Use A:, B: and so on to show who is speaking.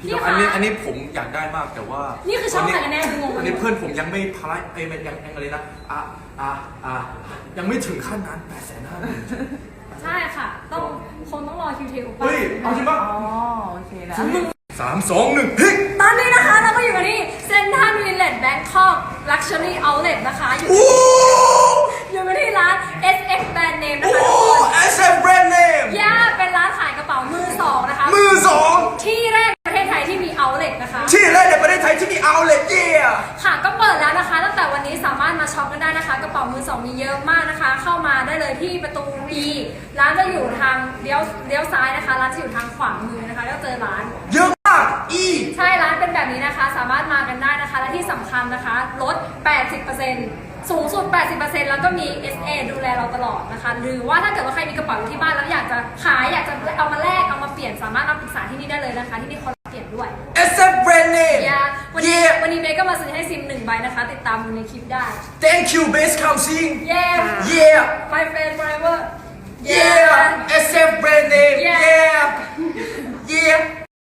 A: พี่
B: พี่
A: น้อง
B: คะ
A: อันนี้อันนี้ผมอยากได้มากแต่ว่า
B: นี่
A: นี่
B: คือช่องไหนกันแน่คืองง
A: อันนี้เพื่อนผมยังไม่พลายเอ้ยยังยังอะไรนะอะอะอะยังไม่ถึงขั้นนั้นแปดแสนห้าหมื่น
B: ใช่ค่ะ ต้องคงต้องรอคิวเทลไป
A: เฮ้ยเอาจริงปะ
C: อ๋อโอเคนะ
A: สามสองหนึ่งเฮ้ย
B: ตอนนี้นะคะเราก็อยู่กันที่เซนทรัลวิลเลจแบงคอกลักชัวรี่เอาท์เลนะคะอยู่
A: โอ้
B: อยู่กันที่ร้าน SX Brand Name นะ
A: โอ้
B: คะทุกคน
A: SF brand name
B: ย่าเป็นร้านขายกระเป๋ามือสองนะคะ
A: มือสอง
B: ที่แรก ค่ะก็เปิดแล้วนะคะ ตั้งแต่วันนี้สามารถมาช็อปกันได้นะคะ กระเป๋ามือสองมีเยอะมากนะคะ เข้ามาได้เลยที่ประตู E ร้านจะอยู่ทางเลี้ยวเลี้ยวซ้ายนะคะ ร้านจะอยู่ทางขวามือนะคะแล้วเจอร้าน
A: เยอะมากอี
B: ใช่ร้านเป็นแบบนี้นะคะ สามารถมากันได้นะคะ และที่สำคัญนะคะลด 80%สูงสุด 80%แล้วก็มี SA ดูแลเราตลอดนะคะ หรือว่าถ้าเกิดว่าใครมีกระเป๋าอยู่ที่บ้านแล้วอยากจะขายอยากจะเอามาแลกเอามาเปลี่ยนสามารถมาปรึกษาที่นี่ได้เลยนะคะ ที่นี่เขาเปลี่ยนด้วย
A: SF brand name
B: ยาวันนี้
A: Yeah
B: วันนี้เบสก็มาซื้อให้ซิมหนึ่งใบนะคะ ติดตามดูในคลิปได้
A: thank you base counting
B: เย้
A: yeah
B: my friend forever
A: Yeah